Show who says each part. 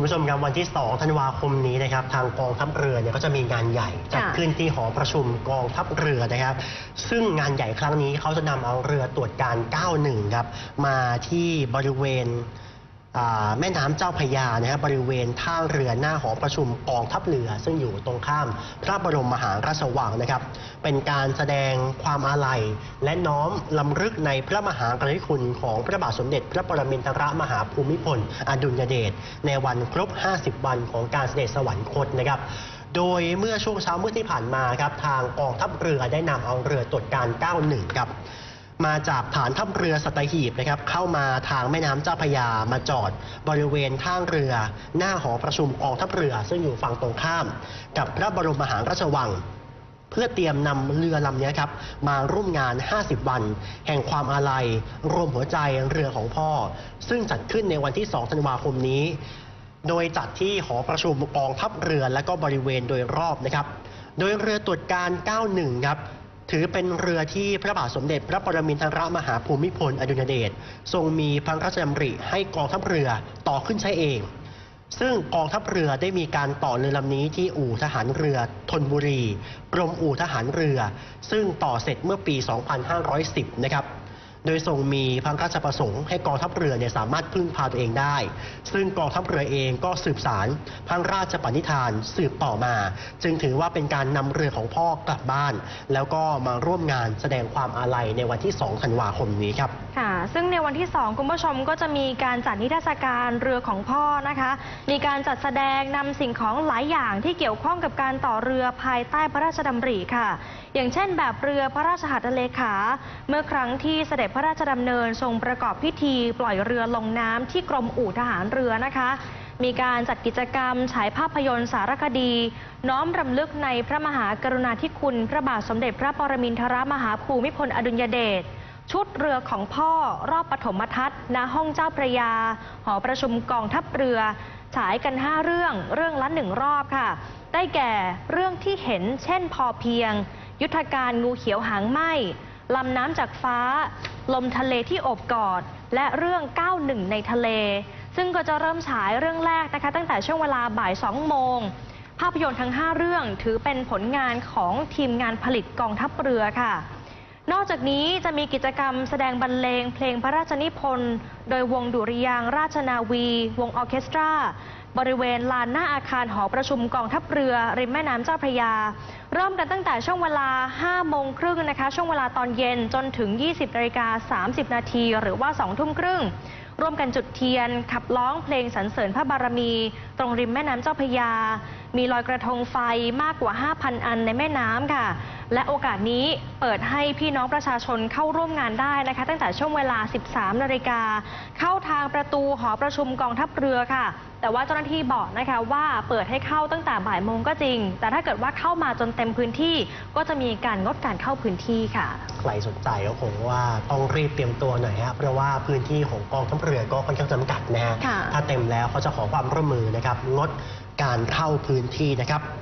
Speaker 1: คุณผู้ชมครับวันที่ 2 ธันวาคมนี้นะครับทางกองทัพเรือเนี่ยก็จะมีงานใหญ่จัด
Speaker 2: ค่ะ
Speaker 1: ขึ้นที่หอประชุมกองทัพเรือนะครับ ซึ่งงานใหญ่ครั้งนี้เขาจะนำเอาเรือตรวจการ 91 ครับ มาที่บริเวณอ่า แม่น้ำเจ้าพระยานะครับบริเวณท่าเรือหน้าหอประชุมกองทัพเรือ ซึ่งอยู่ตรงข้ามพระบรมมหาราชวังนะครับ เป็นการแสดงความอาลัย และน้อมลำลึกในพระมหากรุณาธิคุณของพระบาทสมเด็จ พระปรมินทรมหาภูมิพล อดุลยเดชในวันครบ 50 วันของการเสด็จสวรรคตนะครับโดยเมื่อช่วงเช้ามืดที่ผ่านมาครับทางกองทัพเรือได้นำเอาเรือตรวจการ 91 ครับ มาจากฐานทัพเรือสัตหีบนะครับเข้ามาทางแม่น้ำเจ้าพยามาจอดบริเวณท่าเรือ หน้าหอประชุมกองทัพเรือ ซึ่งอยู่ฝั่งตรงข้าม กับพระบรมมหาราชวัง เพื่อเตรียมนำเรือลำนี้ครับ มาร่วมงาน 50 วัน แห่งความอาลัย รวมหัวใจเรือของพ่อ ซึ่งจัดขึ้นในวันที่ 2 ธันวาคมนี้ โดยจัดที่หอประชุมกองทัพเรือและก็บริเวณโดยรอบนะครับ โดยเรือตรวจการ 91 ครับ ถือเป็นเรือที่พระบาทสมเด็จพระปรมินทรมหาภูมิพลอดุลยเดชทรงมีพระราชดำริให้กองทัพเรือต่อขึ้นใช้เอง ซึ่งกองทัพเรือได้มีการต่อเรือลำนี้ที่อู่ทหารเรือธนบุรี กรมอู่ทหารเรือ ซึ่งต่อเสร็จเมื่อปี 2510 นะครับ โดยทรงมีพระราชประสงค์ให้กองทัพเรือเนี่ยสามารถพึ่งพาตัวเองได้ ซึ่งกองทัพเรือเองก็สืบสารพระราชปณิธานสืบต่อมา จึงถือว่าเป็นการนำเรือของพ่อกลับบ้าน แล้วก็มาร่วมงานแสดงความอาลัยในวันที่ 2 ธันวาคมนี้ครับ
Speaker 2: ค่ะ ซึ่งในวันที่ 2 คุณผู้ชมก็จะมีการจัดนิทรรศการเรือของพ่อนะคะ มีการจัดแสดงนำสิ่งของหลายอย่างที่เกี่ยวข้องกับการต่อเรือภายใต้พระราชดำริค่ะ อย่างเช่น แบบเรือพระราชหัตถเลขา เมื่อครั้งที่เสด็จพระราชดำเนินทรงประกอบพิธี ปล่อยเรือลงน้ำที่กรมอู่ทหารเรือนะคะมีการจัดกิจกรรมฉายภาพยนตร์สารคดี น้อมรำลึกในพระมหากรุณาธิคุณ พระบาทสมเด็จพระปรมินทรมหาภูมิพลอดุลยเดช ชุดเรือของพ่อรอบปฐมทัศน์ณห้องเจ้าพระยา หอประชุมกองทัพเรือ ฉายกัน 5 เรื่องเรื่องละหนึ่งรอบค่ะ ได้แก่เรื่องที่เห็นเช่นพอเพียง ยุทธการงูเขียวหางไหมลำน้ำจากฟ้า ลมทะเลที่โอบกอด และเรื่อง 91 ในทะเล ซึ่งก็จะเริ่มฉายเรื่องแรกนะคะตั้งแต่ช่วงเวลาบ่าย 2 โมง ภาพยนตร์ทั้ง 5 เรื่องถือเป็นผลงานของทีมงานผลิตกองทัพเรือค่ะ นอกจากนี้จะมีกิจกรรมแสดงบรรเลง เพลงพระราชนิพนธ์ โดยวงดุริยางราชนาวี วงออเคสตรา บริเวณลานหน้าอาคารหอประชุมกองทัพเรือ ริมแม่น้ำเจ้าพระยา เริ่มกันตั้งแต่ช่วงเวลา 5 โมงครึ่งนะคะ ช่วงเวลาตอนเย็นจนถึง 20นาฬิกา30 นาทีหรือว่า 2 ทุ่มครึ่งร่วมกันจุดเทียน ขับร้องเพลงสรรเสริญพระบารมี ตรงริมแม่น้ำเจ้าพระยา มีลอยกระทงไฟมากกว่า 5,000 อันในแม่น้ำค่ะ และโอกาสนี้เปิดให้พี่น้องประชาชนเข้าร่วมงานได้นะคะ ตั้งแต่ช่วงเวลา 13 นาฬิกา เข้าทางประตูหอประชุมกองทัพเรือค่ะ แต่ว่าเจ้าหน้าที่บอกนะคะว่าเปิดให้เข้าตั้งแต่บ่ายโมงก็จริง แต่ถ้าเกิดว่าเข้ามาจนเต็มพื้นที่ ก็จะมีการงดการเข้าพื้นที่ค่ะ
Speaker 1: ใครสนใจก็คงว่าต้องรีบเตรียมตัวหน่อยครับเพราะว่าพื้นที่ของกองทัพเรือก็ค่อนข้างจำกัดนะฮะ
Speaker 2: ค่ะ
Speaker 1: ถ้าเต็มแล้วเขาจะขอความร่วมมือนะครับงดการเข้าพื้นที่นะครับ